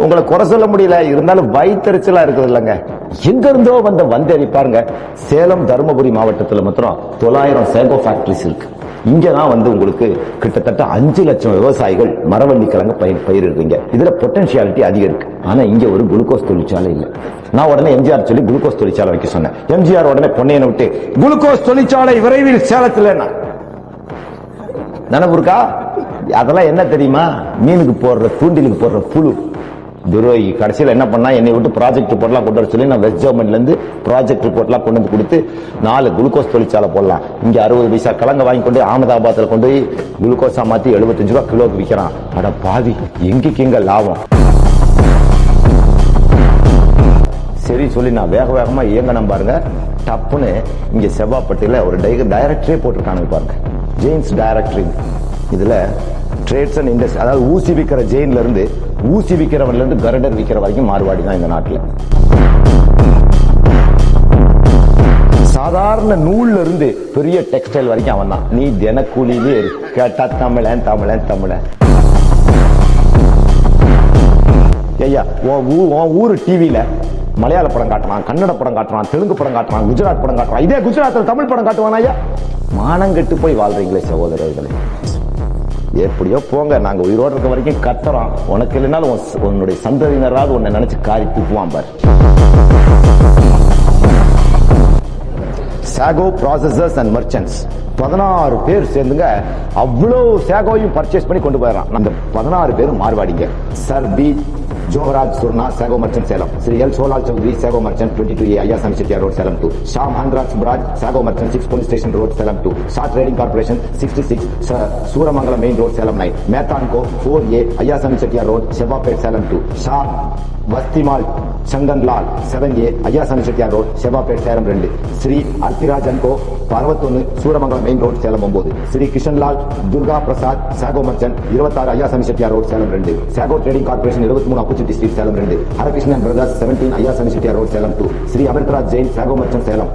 உங்களை குறை சொல்ல முடியல. இருந்தாலும் வயிற்றுச்சலா இருக்குது இல்லைங்க. எங்க இருந்தோ வந்த வந்தேறி பாருங்க. சேலம் தருமபுரி மாவட்டத்தில் மாத்திரம் தொள்ளாயிரம் சேகோ ஃபேக்டரிஸ் இருக்கு. இங்க தான் வந்து உங்களுக்கு கிட்டத்தட்ட அஞ்சு லட்சம் விவசாயிகள் மரவள்ளி கிழங்கு பயிர் பயிரிடுறீங்க இதுல பொட்டன்ஷியாலிட்டி அதிகம் இருக்கு. ஆனா இங்க ஒரு குளுக்கோஸ் தொழிற்சாலை இல்லை. நான் உடனே எம்ஜிஆர் சொல்லி குளுக்கோஸ் தொழிற்சாலை வைக்க சொன்னேன். எம்ஜிஆர் உடனே பொன்னையனை விட்டு குளுக்கோஸ் தொழிற்சாலை விரைவில் சேலத்தில் நினைவு இருக்கா அதெல்லாம் என்ன தெரியுமா? மீனுக்கு போடுற தூண்டிலுக்கு போடுற புழு. துரோகி கடைசியில் என்ன பண்ணா என்னை விட்டு ப்ராஜெக்ட் ரிப்போர்ட்லாம் கொண்டு வர சொல்லி நான் வெஸ்ட் கவர்மெண்ட்ல ப்ராஜெக்ட் ரிப்போர்ட்லாம் கொண்டு வந்து கொடுத்து நாலு குளுக்கோஸ் தொழிற்சாலை போடலாம். இங்கே அறுபது பைசா கலங்க வாங்கி கொண்டு அகமதாபாத்தில் கொண்டு போய் குளுக்கோஸாக மாற்றி எழுபத்தஞ்சு ரூபா கிலோக்கு விற்கிறான் அட பாவி எங்கேக்கு எங்க லாபம்? சரி சொல்லி நான் வேக வேகமாக இயங்கணும் பாருங்க. டப்புன்னு இங்கே செவ்வாப்பட்டியில் ஒரு டைரக்டரே போட்டிருக்கானுங்க பாருங்க. ஜெயின்ஸ் டைரக்டரிங் இதில் ட்ரேட்ஸ் அண்ட் இண்டஸ்ட்ரி அதாவது ஊசி விற்கிற ஜெயின்ல இருந்து ஊசி விற்கிறவன்ல இருந்து கரடர் விற்கிற வரைக்கும் மாறுபாடி தான் இந்த நாட்டில். சாதாரண நூல்ல இருந்து பெரிய டெக்ஸ்டைல் வரைக்கும் அவன் தான். நீ தினக்கூலியிலே கேட்டா தமிழன் தமிழன் தமிழன். ஐயா உன் ஊ உன் டிவியில மலையாள படம் காட்டுறான் கன்னட படம் காட்டுறான் தெலுங்கு படம் காட்டுறான் குஜராத் படம் காட்டுறான் இதே குஜராத்தில் தமிழ் படம் காட்டுவானா ஐயா? மானங்கெட்டு போய் வாழ்றீங்களே சகோதரர்களே. எப்படியோ போங்க நாங்கள் உயிரோடு இருக்க வரைக்கும் கத்துறோம். உனக்கு இல்லைனாலும் உன்னுடைய சந்ததியினராவது உன்னை நினச்சி காரி தூக்குவான் பார். சாகோ ப்ராசஸர்ஸ் அண்ட் மர்ச்சன்ட்ஸ் பதினாறு பேர் சேர்ந்துங்க அவ்வளோ சேகோவையும் பர்ச்சேஸ் பண்ணி கொண்டு போயிடறான். அந்த பதினாறு பேரும் மார்வாடிங்க sir P Jogaraj Surana sago merchant Salem Sri L Solal Choudhary sago merchant twenty two A Ayyasamy Chettiar road Salem two Shah Mahendra Subraj sago merchant six police station road Salem two Shah trading corporation sixty six Suramangalam main road Salem nine மேத்தான்கோ four A Ayyasamy Chettiar road Sevvapet Salem two Shah Vasthimal Sanganlal seven A Ayyasamy Chettiar road Sevvapet Salem ரெண்டு ஸ்ரீ அர்த்திராஜன் கோ அறுபத்தொன்னு Suramangalam main road Salem ஒன்பது Sri Kishanlal Durga Prasad sago merchant இருபத்தாறு Ayyasamy Chettiar road Salem ரெண்டு sago trading corporation இருபத்தி மூணு அப்புச்சிட்டி street Salem ரெண்டு Harakrishnan brothers seventeen Ayyasamy Chettiar road Salem two Sri Amirtharaj Jain sago merchant Salem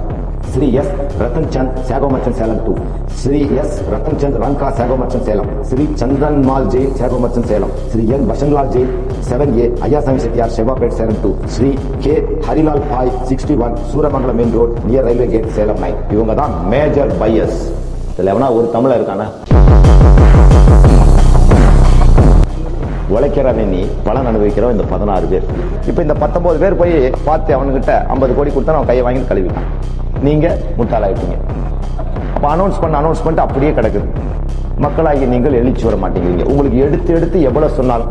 Sri S. Rattan Chand sago merchant Salem two Sri S. Rattan Chand Ranga sago merchant Salem. Sri Chandran Mal Jain sago merchant Salem. Sri N. Bashanlal Jain seven A Ayyasamy Chettiar Sevvapet Salem two Sri K. Harilal Bhai sixty one Suramangalam main road near railway gate Salem nine இவங்க தான் major bias இதுல எவனா ஒரு தமிழர் இருக்கானா? உழைக்கிறவன் நீ பலன் அனுபவிக்கிறவன் இந்த பதினாறு பேர். இப்ப இந்த பத்தொன்பது பேர் போய் பார்த்து அவன்கிட்ட ஐம்பது கோடி கொடுத்தா அவன் கையை வாங்கி கழுவிட்டான். நீங்க முட்டாளாயிட்டீங்க. அப்ப அனௌன்ஸ் பண்ண அனௌன்ஸ் பண்ணிட்டு அப்படியே கிடக்குது. மக்களாகி நீங்கள் எழுச்சி வர மாட்டேங்கிறீங்க. உங்களுக்கு எடுத்து எடுத்து எவ்வளவு சொன்னாலும்